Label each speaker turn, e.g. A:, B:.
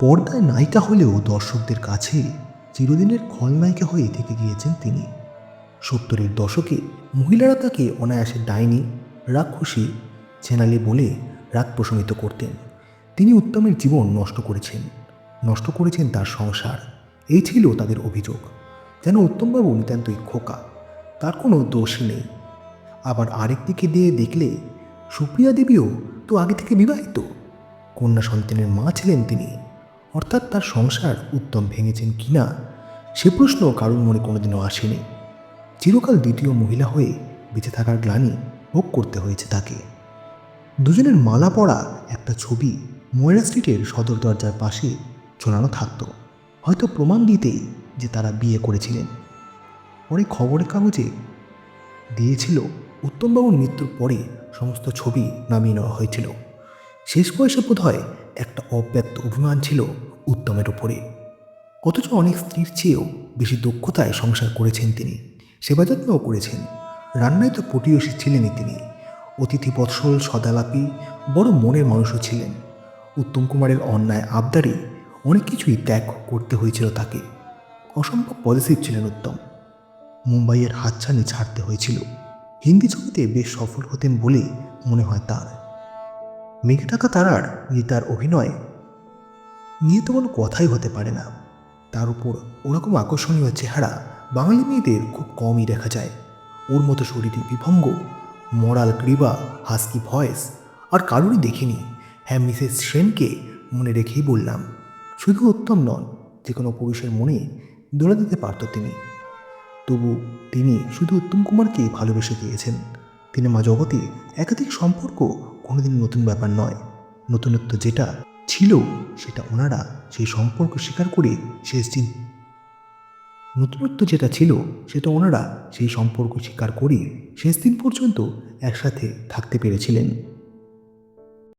A: পর্দায় নায়িকা হলেও দর্শকদের কাছে চিরদিনের খলনায়িকা হয়ে থেকে গিয়েছেন তিনি। সত্তরের দশকে মহিলারা তাকে অনায়াসে ডাইনি, রাক্ষসী চেনালি বলে রাগ প্রশমিত করতেন। তিনি উত্তমের জীবন নষ্ট করেছেন নষ্ট করেছেন তার সংসার। এই ছিল তাদের অভিযোগ। যেন উত্তমবাবু নিতান্তই খোকা, তার কোনো দোষ নেই। আবার আরেক দিকে দিয়ে দেখলে, সুপ্রিয়া দেবীও তো আগে থেকে বিবাহিত। কন্যা সন্তানের মা ছিলেন তিনি। অর্থাৎ তার সংসার উত্তম ভেঙেছেন কিনা সে প্রশ্ন কারোর মনে কোনোদিনও আসেনি। চিরকাল দ্বিতীয় মহিলা হয়ে বেঁচে থাকার গ্লানি ভোগ করতে হয়েছে তাকে। দুজনের মালা পড়া একটা ছবি ময়রা স্ট্রিটের সদর দরজার পাশে ঝোলানো থাকতো। হয়তো প্রমাণ দিতেই যে তারা বিয়ে করেছিলেন। পরে খবরের কাগজে দিয়েছিল, উত্তমবাবুর মৃত্যুর পরে সমস্ত ছবি নামিয়ে নেওয়া হয়েছিল। শেষ বয়সে বোধ হয় একটা অব্যক্ত অভিমান ছিল উত্তমের উপরে। অথচ অনেক স্ত্রীর চেয়েও বেশি দক্ষতায় সংসার করেছেন তিনি, সেবা যত্নও করেছেন। রান্নায় তো পটিয়সী ছিলেনই তিনি। অতিথি বৎসল সদালাপি বড় মনের মানুষও ছিলেন। উত্তম কুমারের অন্যায় আবদারে অনেক কিছুই ত্যাগ করতে হয়েছিল তাকে। অসম্ভব পজিটিভ ছিলেন উত্তম। মুম্বাইয়ের হাতছানি ছাড়তে হয়েছিল। হিন্দি ছবিতে বেশ সফল হতেন বলে মনে হয় তার। মেঘে টাকা তারার তার অভিনয় নিয়ে তো কোনো কথাই হতে পারে না। তার উপর ওরকম আকর্ষণীয় চেহারা বাঙালি মেয়েদের খুব কমই দেখা যায়। ওর মতো শরীরে বিভঙ্গ, মরাল গ্রীবা হাস্কি ভয়েস আর কারোরই দেখিনি। হ্যাঁ মিসেস সেনকে মনে রেখেই বললাম, শুধু উত্তম নন যে কোনো পুরুষের মনে দোলা দিতে পারত তিনি। তবু তিনি শুধু উত্তম কুমারকে ভালোবেসে গিয়েছেন তিনি মা জগতে একাধিক সম্পর্ক কোনোদিন নতুন ব্যাপার নয়। নতুনত্ব যেটা ছিল, সেটা ওনারা সেই সম্পর্ক স্বীকার করে শেষ দিন। নতুনত্ব যেটা ছিল, সেটা ওনারা সেই সম্পর্ক স্বীকার করে শেষ দিন পর্যন্ত একসাথে থাকতে পেরেছিলেন।